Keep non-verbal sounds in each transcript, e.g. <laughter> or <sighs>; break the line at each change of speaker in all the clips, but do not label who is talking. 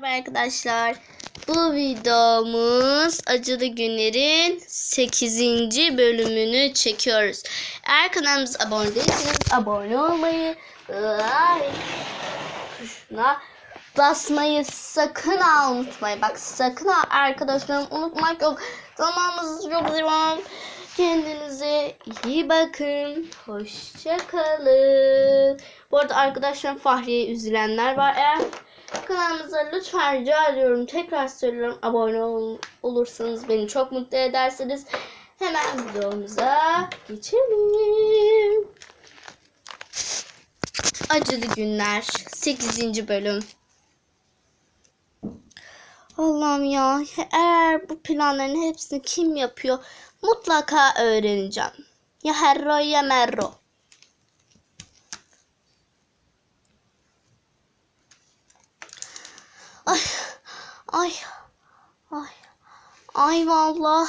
Merhaba arkadaşlar. Bu videomuz Acılı Günler'in 8. bölümünü çekiyoruz. Eğer kanalımıza abone değilseniz abone olmayı, like tuşuna basmayı sakın unutmayın. Bak sakın ha arkadaşlarım unutmak yok. Zamanımız çok zaman. Kendinize iyi bakın. Hoşçakalın. Bu arada arkadaşlarım Fahriye üzülenler var. Eğer kanalımıza lütfen rica ediyorum. Tekrar söylüyorum. Abone ol- olursanız beni çok mutlu edersiniz. Hemen videomuza geçelim. Acılı Günler 8. bölüm. Allah'ım ya eğer bu planların hepsini kim yapıyor mutlaka öğreneceğim. Ya Herro ya Merro. Ay ay ay ay vallah.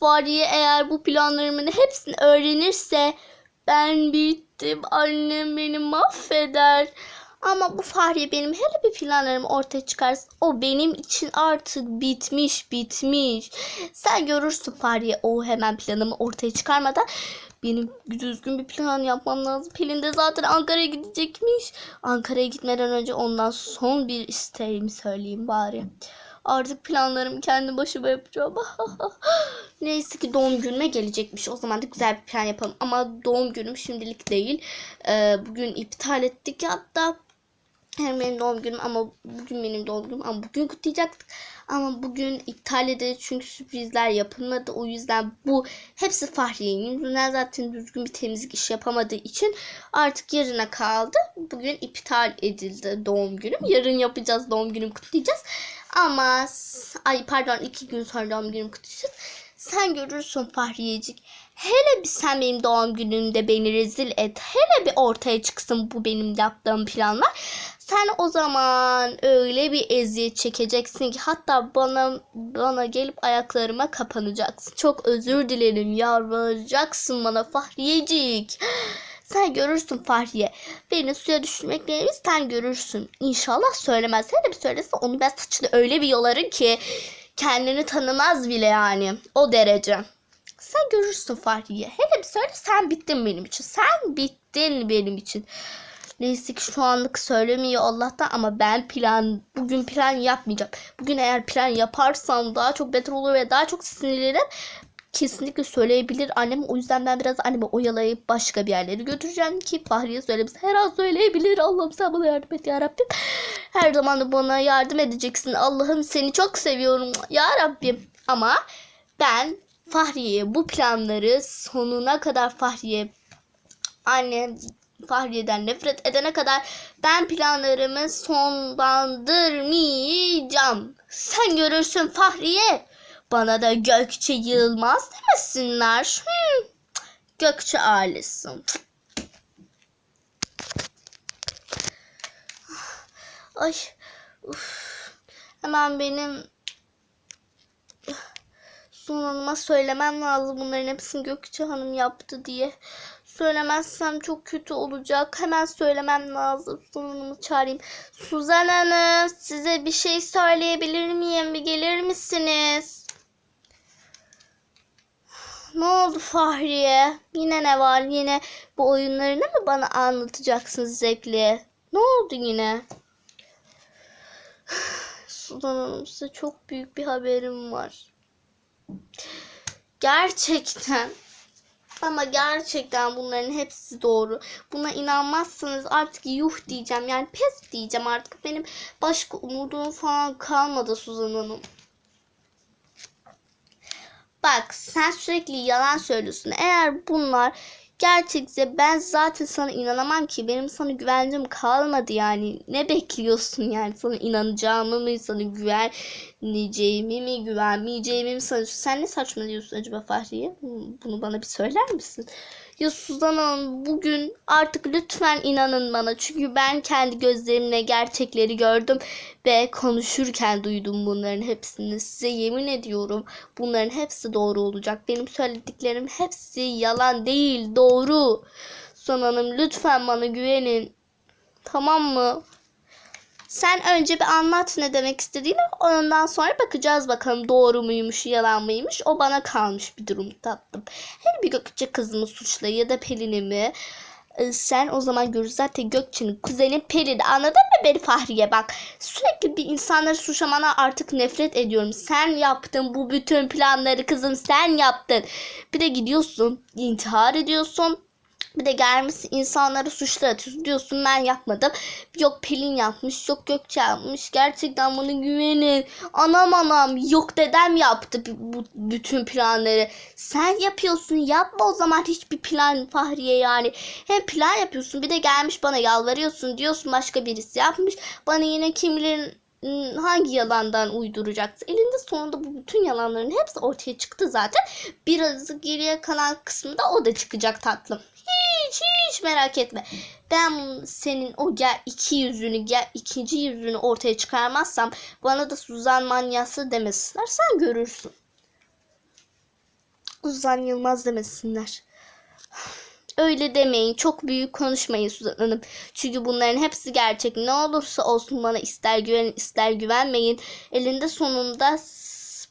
Fahriye eğer bu planlarımın hepsini öğrenirse ben bittim. Annem beni mahveder. Ama bu Fahriye benim hele bir planlarımı ortaya çıkarsa o benim için artık bitmiş bitmiş. Sen görürsün Fahriye o hemen planımı ortaya çıkarmadan benim düzgün bir plan yapmam lazım. Pelin de zaten Ankara'ya gidecekmiş. Ankara'ya gitmeden önce ondan son bir isteğimi söyleyeyim bari. Artık planlarımı kendi başıma yapacağım. <laughs> Neyse ki doğum günüme gelecekmiş. O zaman da güzel bir plan yapalım. Ama doğum günüm şimdilik değil. Ee, bugün iptal ettik hatta. Hem benim doğum günüm ama bugün benim doğum günüm ama bugün kutlayacaktık. Ama bugün iptal edildi çünkü sürprizler yapılmadı. O yüzden bu hepsi Fahriye'nin yüzünden zaten düzgün bir temizlik işi yapamadığı için artık yarına kaldı. Bugün iptal edildi doğum günüm. Yarın yapacağız doğum günümü kutlayacağız. Ama ay pardon iki gün sonra doğum günümü kutlayacağız. Sen görürsün Fahriyecik. Hele bir sen benim doğum günümde beni rezil et. Hele bir ortaya çıksın bu benim yaptığım planlar. Sen o zaman öyle bir eziyet çekeceksin ki hatta bana bana gelip ayaklarıma kapanacaksın. Çok özür dilerim yalvaracaksın bana Fahriyecik. Sen görürsün Fahriye. Beni suya düşürmek neymiş sen görürsün. İnşallah söylemez. Hele bir söylesin onu ben saçını öyle bir yolarım ki kendini tanımaz bile yani. O derece. Sen görürsün Fahriye. Hele bir söyle sen bittin benim için. Sen bittin benim için. Neyse ki şu anlık söylemiyor Allah'tan ama ben plan bugün plan yapmayacağım. Bugün eğer plan yaparsam daha çok beter olur ve daha çok sinirlenirim. Kesinlikle söyleyebilir annem. O yüzden ben biraz annemi oyalayıp başka bir yerlere götüreceğim ki Fahriye söylemez. Her an söyleyebilir. Allah'ım sen bana yardım et ya Rabbim. Her zaman da bana yardım edeceksin. Allah'ım seni çok seviyorum ya Rabbim. Ama ben Fahriye'ye bu planları sonuna kadar Fahriye annem Fahriye'den nefret edene kadar ben planlarımı sonlandırmayacağım. Sen görürsün Fahriye. Bana da Gökçe Yılmaz demesinler. Hmm. Gökçe ailesi. Ay. Uf. Hemen benim Sun Hanım'a söylemem lazım bunların hepsini Gökçe Hanım yaptı diye. Söylemezsem çok kötü olacak. Hemen söylemem lazım. Sun Hanım'ı çağırayım. Suzan Hanım size bir şey söyleyebilir miyim? Bir gelir misiniz? Ne oldu Fahriye? Yine ne var? Yine bu oyunlarını mı bana anlatacaksın zevkli? Ne oldu yine? <sighs> Suzan Hanım size çok büyük bir haberim var. Gerçekten ama gerçekten bunların hepsi doğru. Buna inanmazsanız artık yuh diyeceğim. Yani pes diyeceğim artık. Benim başka umudum falan kalmadı Suzan Hanım. Bak sen sürekli yalan söylüyorsun. Eğer bunlar gerçekse ben zaten sana inanamam ki. Benim sana güvencim kalmadı yani. Ne bekliyorsun yani? Sana inanacağımı mı, sana güveneceğimi mi, güvenmeyeceğimi mi sanıyorsun? Sen ne saçmalıyorsun acaba Fahriye? Bunu bana bir söyler misin? Ya Suzan Hanım bugün artık lütfen inanın bana. Çünkü ben kendi gözlerimle gerçekleri gördüm ve konuşurken duydum bunların hepsini. Size yemin ediyorum bunların hepsi doğru olacak. Benim söylediklerim hepsi yalan değil, doğru. Suzan Hanım lütfen bana güvenin. Tamam mı? Sen önce bir anlat ne demek istediğini. Ondan sonra bakacağız bakalım doğru muymuş, yalan mıymış. O bana kalmış bir durum tatlım. Her bir Gökçe kızımı suçla ya da Pelin'i mi? Ee, Sen o zaman görürüz zaten Gökçe'nin kuzeni Pelin. Anladın mı beni Fahriye? Bak sürekli bir insanları suçlamana artık nefret ediyorum. Sen yaptın bu bütün planları kızım sen yaptın. Bir de gidiyorsun intihar ediyorsun. Bir de gelmişsin insanları suçlu atıyorsun. Diyorsun ben yapmadım. Yok Pelin yapmış. Yok Gökçe yapmış. Gerçekten bana güvenin. Anam anam. Yok dedem yaptı bu bütün planları. Sen yapıyorsun. Yapma o zaman hiçbir plan Fahriye yani. Hem plan yapıyorsun bir de gelmiş bana yalvarıyorsun. Diyorsun başka birisi yapmış. Bana yine kimlerin hangi yalandan uyduracaksın? Elinde sonunda bu bütün yalanların hepsi ortaya çıktı zaten. Biraz geriye kalan kısmı da o da çıkacak tatlım. Hiç hiç merak etme. Ben senin o gel iki yüzünü gel ikinci yüzünü ortaya çıkarmazsam bana da Suzan manyası demesinler. Sen görürsün. Suzan Yılmaz demesinler. Öyle demeyin. Çok büyük konuşmayın Suzan Hanım. Çünkü bunların hepsi gerçek. Ne olursa olsun bana ister güvenin ister güvenmeyin. Elinde sonunda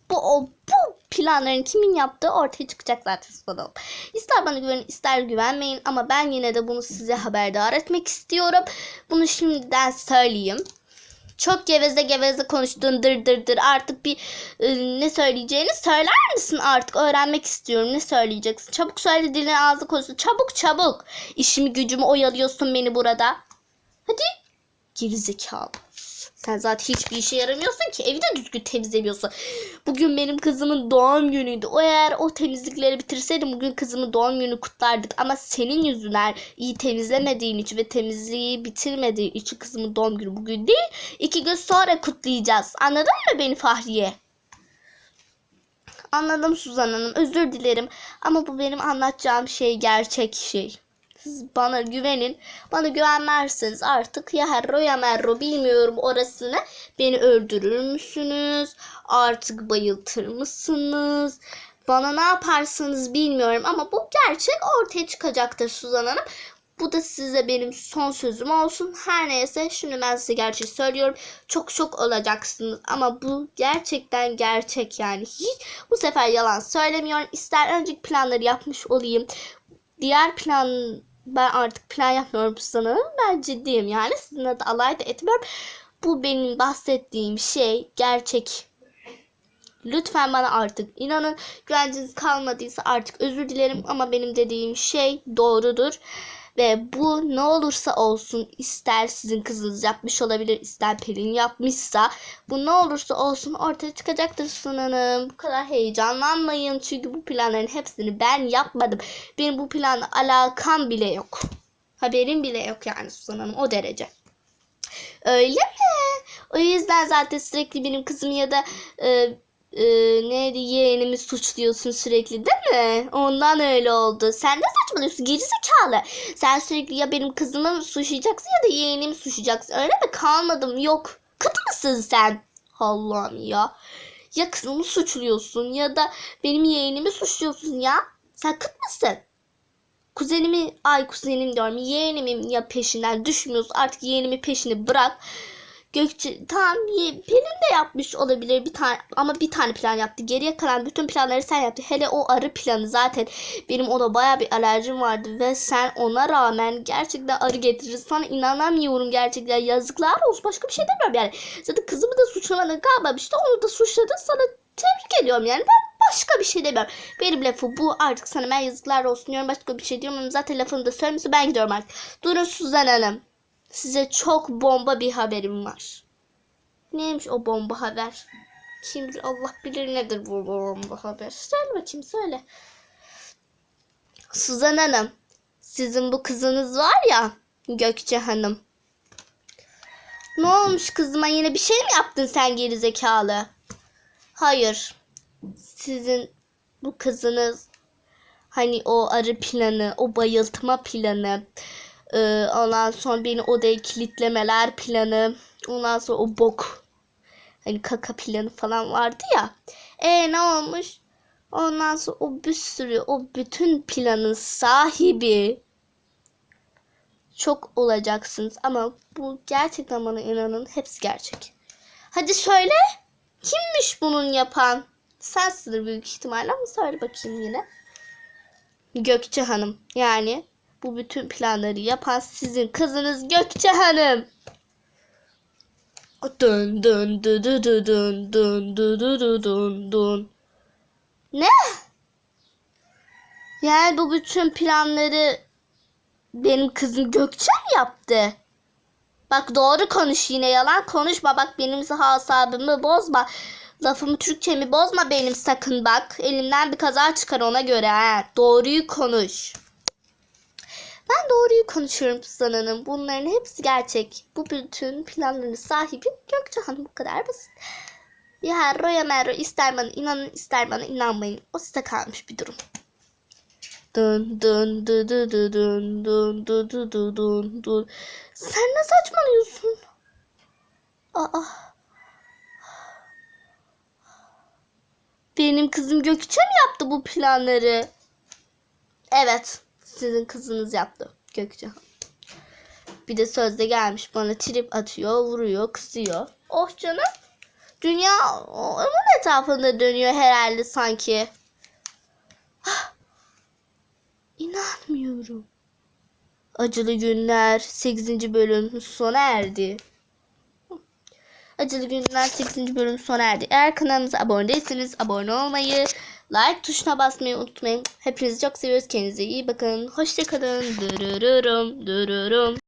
bu o bu planların kimin yaptığı ortaya çıkacak zaten Hanım. İster bana güvenin ister güvenmeyin ama ben yine de bunu size haberdar etmek istiyorum. Bunu şimdiden söyleyeyim. Çok geveze geveze konuştun dır dır dır artık bir e, ne söyleyeceğini söyler misin artık? Öğrenmek istiyorum. Ne söyleyeceksin? Çabuk söyle dilin ağzı konusu çabuk çabuk. İşimi gücümü oyalıyorsun beni burada. Hadi. Gerizekalı sen zaten hiçbir işe yaramıyorsun ki evi de düzgün temizlemiyorsun. Bugün benim kızımın doğum günüydü. O eğer o temizlikleri bitirseydim bugün kızımın doğum günü kutlardık. Ama senin yüzünden iyi temizlemediğin için ve temizliği bitirmediğin için kızımın doğum günü bugün değil. iki gün sonra kutlayacağız. Anladın mı beni Fahriye? Anladım Suzan Hanım. Özür dilerim. Ama bu benim anlatacağım şey gerçek şey. Bana güvenin. Bana güvenmezseniz artık ya herro ya merro bilmiyorum orasını. Beni öldürür müsünüz? Artık bayıltır mısınız? Bana ne yaparsınız bilmiyorum ama bu gerçek ortaya çıkacaktır Suzan Hanım. Bu da size benim son sözüm olsun. Her neyse şimdi ben size gerçeği söylüyorum. Çok şok olacaksınız ama bu gerçekten gerçek yani. Hiç bu sefer yalan söylemiyorum. İster önceki planları yapmış olayım. Diğer plan ben artık plan yapmıyorum sanırım. Ben ciddiyim yani. Sizinle de alay da etmiyorum. Bu benim bahsettiğim şey gerçek. Lütfen bana artık inanın. Güvenciniz kalmadıysa artık özür dilerim ama benim dediğim şey doğrudur. Ve bu ne olursa olsun ister sizin kızınız yapmış olabilir ister Pelin yapmışsa bu ne olursa olsun ortaya çıkacaktır Sunan Hanım. Bu kadar heyecanlanmayın çünkü bu planların hepsini ben yapmadım. Benim bu planla alakam bile yok. Haberim bile yok yani Sunan Hanım o derece. Öyle mi? O yüzden zaten sürekli benim kızım ya da e, e, neydi yeğenimi suçluyorsun sürekli değil mi? Ondan öyle oldu. Sen ne saçmalıyorsun geri zekalı. Sen sürekli ya benim kızımı suçlayacaksın ya da yeğenimi suçlayacaksın. Öyle mi? Kalmadım. Yok. Kıt mısın sen? Allah'ım ya. Ya kızımı suçluyorsun ya da benim yeğenimi suçluyorsun ya. Sen kıt mısın? Kuzenimi, ay kuzenim diyorum. Yeğenimin ya peşinden düşmüyorsun. Artık yeğenimi peşini bırak. Gökçe tamam ye- Pelin de yapmış olabilir bir tane ama bir tane plan yaptı. Geriye kalan bütün planları sen yaptın. Hele o arı planı zaten benim ona baya bir alerjim vardı ve sen ona rağmen gerçekten arı getirir. Sana inanamıyorum gerçekten. Yazıklar olsun. Başka bir şey demiyorum yani. Zaten kızımı da suçlamanın kalmamıştı. Onu da suçladın. Sana tebrik ediyorum yani. Ben başka bir şey demiyorum. Benim lafı bu. Artık sana ben yazıklar olsun diyorum. Başka bir şey diyorum. Zaten lafını da söylemişsin. Ben gidiyorum artık. Durun Suzan Hanım. Size çok bomba bir haberim var. Neymiş o bomba haber? Kim bilir Allah bilir nedir bu bomba haber. Söyle bakayım söyle. Suzan Hanım. Sizin bu kızınız var ya Gökçe Hanım. Ne olmuş kızıma yine bir şey mi yaptın sen gerizekalı? Hayır. Sizin bu kızınız hani o arı planı, o bayıltma planı, ee, ondan sonra beni odaya kilitlemeler planı. Ondan sonra o bok. Hani kaka planı falan vardı ya. E ne olmuş? Ondan sonra o bir sürü o bütün planın sahibi çok olacaksınız ama bu gerçekten bana inanın hepsi gerçek. Hadi söyle. Kimmiş bunun yapan? Sensindir büyük ihtimalle ama söyle bakayım yine. Gökçe Hanım. Yani bu bütün planları yapan sizin kızınız Gökçe Hanım. Dun dun dun dun dun dun dun dun dun dun. Ne? Yani bu bütün planları benim kızım Gökçe mi yaptı? Bak doğru konuş yine yalan konuşma. Bak benim hasabımı bozma. Lafımı Türkçemi bozma benim sakın bak. Elimden bir kaza çıkar ona göre ha. Doğruyu konuş. Ben doğruyu konuşuyorum Suzan Hanım. Bunların hepsi gerçek. Bu bütün planların sahibi Gökçe Hanım bu kadar basit. Ya Roya Mero ister bana inanın ister bana inanmayın. O size kalmış bir durum. Dın dın dı dı dı dın dın dı dı dı dın dın. Sen ne saçmalıyorsun? Aa. Benim kızım Gökçe mi yaptı bu planları? Evet. Sizin kızınız yaptı Gökçe. Bir de sözde gelmiş bana trip atıyor, vuruyor, kızıyor. Oh canım. Dünya onun etrafında dönüyor herhalde sanki. Ah, İnanmıyorum. Acılı Günler 8. bölüm sona erdi. Acılı Günler 8. bölüm sona erdi. Eğer kanalımıza abone değilseniz abone olmayı, like tuşuna basmayı unutmayın. Hepinizi çok seviyoruz. Kendinize iyi bakın. Hoşçakalın. Dururum, dururum.